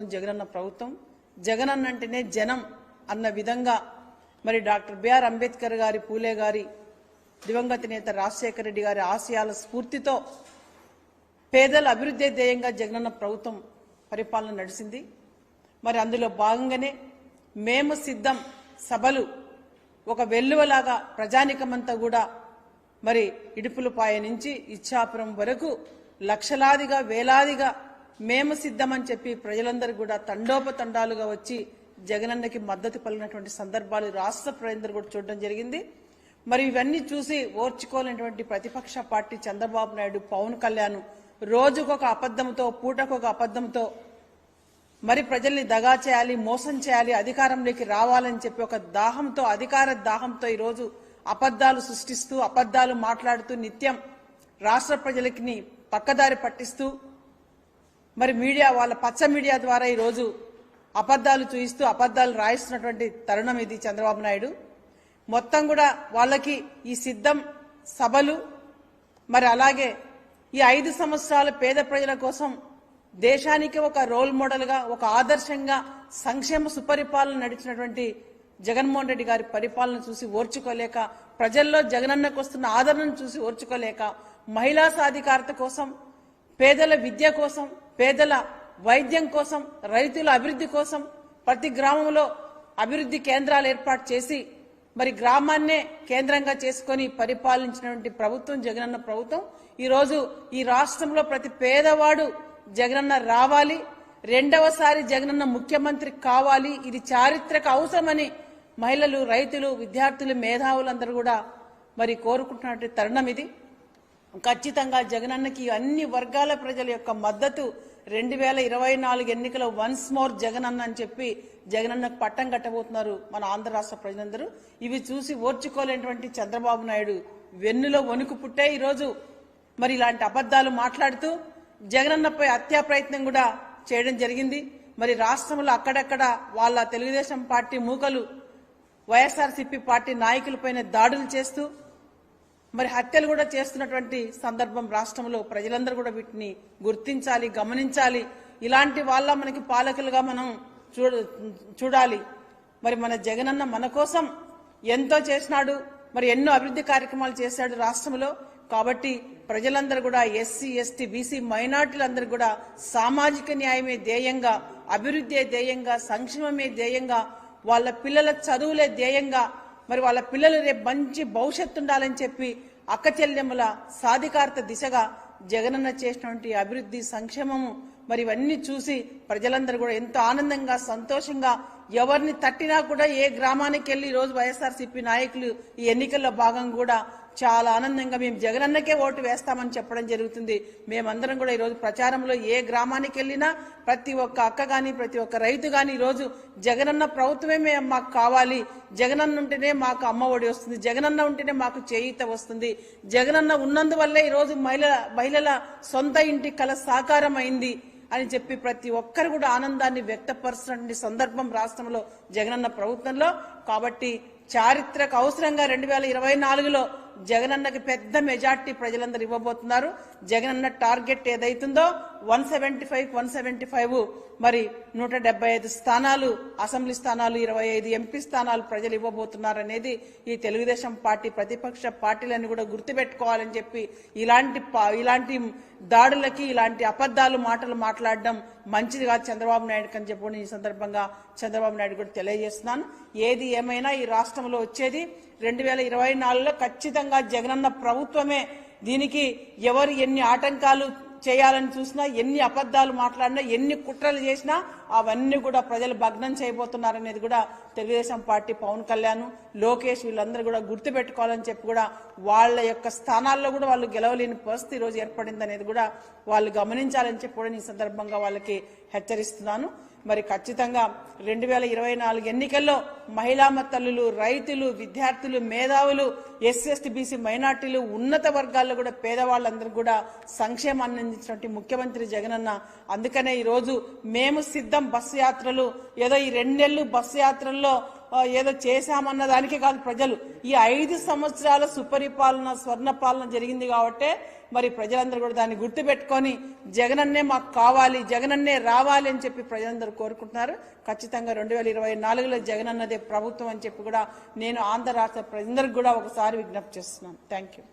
జగనన్న ప్రభుత్వం. జగనన్న అంటేనే జనం అన్న విధంగా మరి డాక్టర్ బిఆర్ అంబేద్కర్ గారి పూలే గారి దివంగత నేత రాజశేఖర రెడ్డి గారి ఆశయాల స్ఫూర్తితో పేదల అభివృద్ధి ధ్యేయంగా జగనన్న ప్రభుత్వం పరిపాలన నడిచింది. మరి అందులో భాగంగానే మేము సిద్ధం సభలు ఒక వెల్లువలాగా ప్రజానికమంతా కూడా మరి ఇడుపులపాయ నుంచి ఇచ్చాపురం వరకు లక్షలాదిగా వేలాదిగా మేము సిద్ధమని చెప్పి ప్రజలందరూ కూడా తండోపతండాలుగా వచ్చి జగనన్నకి మద్దతు పలిగినటువంటి సందర్భాలు రాష్ట్ర ప్రజలందరూ కూడా చూడడం జరిగింది. మరి ఇవన్నీ చూసి ఓర్చుకోలేనటువంటి ప్రతిపక్ష పార్టీ చంద్రబాబు నాయుడు పవన్ కళ్యాణ్ రోజుకొక అబద్దంతో పూటకొక అబద్ధంతో మరి ప్రజల్ని దగా చేయాలి మోసం చేయాలి అధికారంలోకి రావాలని చెప్పి ఒక దాహంతో అధికార దాహంతో ఈరోజు అబద్ధాలు సృష్టిస్తూ అబద్ధాలు మాట్లాడుతూ నిత్యం రాష్ట్ర ప్రజలకి పక్కదారి పట్టిస్తూ మరి మీడియా వాళ్ళ పచ్చ మీడియా ద్వారా ఈరోజు అబద్ధాలు చూయిస్తూ అబద్ధాలు రాయిస్తున్నటువంటి తరుణం ఇది చంద్రబాబు నాయుడు. మొత్తం కూడా వాళ్ళకి ఈ సిద్ధం సభలు మరి అలాగే ఈ ఐదు సంవత్సరాల పేద ప్రజల కోసం దేశానికి ఒక రోల్ మోడల్గా ఒక ఆదర్శంగా సంక్షేమ సుపరిపాలన నడిచినటువంటి జగన్మోహన్ రెడ్డి గారి పరిపాలన చూసి ఓర్చుకోలేక ప్రజల్లో జగనన్నకు వస్తున్న ఆదరణను చూసి ఓర్చుకోలేక మహిళా సాధికారత కోసం పేదల విద్య కోసం పేదల వైద్యం కోసం రైతుల అభివృద్ధి కోసం ప్రతి గ్రామంలో అభివృద్ధి కేంద్రాలు ఏర్పాటు చేసి మరి గ్రామాన్నే కేంద్రంగా చేసుకొని పరిపాలించినటువంటి ప్రభుత్వం జగనన్న ప్రభుత్వం ఈరోజు ఈ రాష్ట్రంలో ప్రతి పేదవాడు జగనన్న రావాలి రెండవసారి జగనన్న ముఖ్యమంత్రి కావాలి ఇది చారిత్రక అవసరమని మహిళలు రైతులు విద్యార్థులు మేధావులందరూ కూడా మరి కోరుకుంటున్నటువంటి తరుణం ఇది. ఖచ్చితంగా జగనన్నకి అన్ని వర్గాల ప్రజల యొక్క మద్దతు రెండు వేల ఇరవై నాలుగు ఎన్నికల వన్స్ మోర్ జగనన్న అని చెప్పి జగనన్నకు పట్టం కట్టబోతున్నారు మన ఆంధ్ర రాష్ట్ర ప్రజలందరూ. ఇవి చూసి ఓర్చుకోలేనటువంటి చంద్రబాబు నాయుడు వెన్నులో వణుకు పుట్టే ఈరోజు మరి ఇలాంటి అబద్ధాలు మాట్లాడుతూ జగనన్నపై హత్యా ప్రయత్నం కూడా చేయడం జరిగింది. మరి రాష్ట్రంలో అక్కడక్కడ వాళ్ళ తెలుగుదేశం పార్టీ మూకలు వైఎస్ఆర్సీపీ పార్టీ నాయకులపైన దాడులు చేస్తూ మరి హత్యలు కూడా చేస్తున్నటువంటి సందర్భం రాష్ట్రంలో ప్రజలందరూ కూడా వీటిని గుర్తించాలి గమనించాలి. ఇలాంటి వాళ్ళ మనకి పాలకులుగా మనం చూడాలి. మరి మన జగనన్న మన కోసం ఎంతో చేసినాడు మరి ఎన్నో అభివృద్ధి కార్యక్రమాలు చేశాడు రాష్ట్రంలో. కాబట్టి ప్రజలందరూ కూడా ఎస్సీ ఎస్టీ బీసీ మైనార్టీలందరూ కూడా సామాజిక న్యాయమే ధ్యేయంగా అభివృద్ధే ధ్యేయంగా సంక్షేమమే ధ్యేయంగా వాళ్ళ పిల్లల చదువులే ధ్యేయంగా మరి వాళ్ళ పిల్లలు రేపు మంచి భవిష్యత్తు ఉండాలని చెప్పి అక్క చెల్లెమ్మల సాధికారత దిశగా జగనన్న చేసినటువంటి అభివృద్ధి సంక్షేమము మరి ఇవన్నీ చూసి ప్రజలందరూ కూడా ఎంతో ఆనందంగా సంతోషంగా ఎవరిని తట్టినా కూడా ఏ గ్రామానికి వెళ్ళి ఈరోజు వైఎస్ఆర్సీపీ నాయకులు ఈ ఎన్నికల్లో భాగం కూడా చాలా ఆనందంగా మేము జగనన్నకే ఓటు వేస్తామని చెప్పడం జరుగుతుంది. మేమందరం కూడా ఈరోజు ప్రచారంలో ఏ గ్రామానికి వెళ్ళినా ప్రతి ఒక్క అక్క కానీ ప్రతి ఒక్క రైతు కానీ ఈరోజు జగనన్న ప్రభుత్వమే మేము మాకు కావాలి. జగనన్న ఉంటేనే మాకు అమ్మ ఒడి వస్తుంది. జగనన్న ఉంటేనే మాకు చేయిత వస్తుంది. జగనన్న ఉన్నందువల్లే ఈరోజు మహిళల మహిళల సొంత ఇంటి కల సాకారం అయింది. అని చెప్పి ప్రతి ఒక్కరు కూడా ఆనందాన్ని వ్యక్తపరచడానికి సందర్భం రాష్ట్రంలో జగనన్న ప్రభుత్వంలో. కాబట్టి చారిత్రక అవసరంగా రెండు వేల ఇరవై నాలుగులో జగనన్నకి పెద్ద మెజార్టీ ప్రజలందరూ ఇవ్వబోతున్నారు. జగనన్న టార్గెట్ ఏదైతుందో one seventy five one seventy five మరి నూట డెబ్బై ఐదు స్థానాలు అసెంబ్లీ స్థానాలు ఇరవై ఐదు ఎంపీ స్థానాలు ప్రజలు ఇవ్వబోతున్నారు అనేది ఈ తెలుగుదేశం పార్టీ ప్రతిపక్ష పార్టీలను కూడా గుర్తుపెట్టుకోవాలని చెప్పి ఇలాంటి పా- ఇలాంటి దాడులకి ఇలాంటి అబద్ధాలు మాటలు మాట్లాడడం మంచిది కాదు చంద్రబాబు నాయుడు అని చెప్పి ఈ సందర్భంగా చంద్రబాబు నాయుడు కూడా తెలియజేస్తున్నాను. ఏది ఏమైనా ఈ రాష్ట్రంలో వచ్చేది. రెండు వేల ఇరవై నాలుగులో ఖచ్చితంగా జగనన్న ప్రభుత్వమే దీనికి ఎవరు ఎన్ని ఆటంకాలు చేయాలని చూసినా ఎన్ని అబద్దాలు మాట్లాడినా ఎన్ని కుట్రలు చేసినా అవన్నీ కూడా ప్రజలు భగ్నం చేయబోతున్నారనేది కూడా తెలుగుదేశం పార్టీ పవన్ కళ్యాణ్ లోకేష్ వీళ్ళందరూ కూడా గుర్తుపెట్టుకోవాలని చెప్పి కూడా వాళ్ళ యొక్క స్థానాల్లో కూడా వాళ్ళు గెలవలేని పరిస్థితి ఈరోజు రోజు ఏర్పడింది అనేది కూడా వాళ్ళు గమనించాలని చెప్పి కూడా ఈ సందర్భంగా వాళ్ళకి హెచ్చరిస్తున్నాను. మరి ఖచ్చితంగా రెండు వేల ఇరవై నాలుగు ఎన్నికల్లో మహిళా తల్లులు రైతులు విద్యార్థులు మేధావులు ఎస్సీ బీసీ మైనార్టీలు ఉన్నత వర్గాల్లో కూడా పేదవాళ్ళందరూ కూడా సంక్షేమాన్ని అందించినటువంటి ముఖ్యమంత్రి జగనన్న అందుకనే ఈరోజు మేము సిద్ధం బస్సు యాత్రలు. ఏదో ఈ రెండేళ్ళు బస్సు యాత్రల్లో ఏదో చేశామన్న దానికే కాదు ప్రజలు. ఈ ఐదు సంవత్సరాల సుపరిపాలన స్వర్ణ పాలన జరిగింది కాబట్టే మరి ప్రజలందరూ కూడా దాన్ని గుర్తుపెట్టుకొని జగనన్నే మాకు కావాలి జగనన్నే రావాలి అని చెప్పి ప్రజలందరూ కోరుకుంటున్నారు. ఖచ్చితంగా రెండు వేల ఇరవై నాలుగులో జగనన్నదే ప్రభుత్వం అని చెప్పి కూడా నేను ఆంధ్ర రాష్ట్ర ప్రజలందరికీ కూడా ఒకసారి విజ్ఞప్తి చేస్తున్నాను. Thank you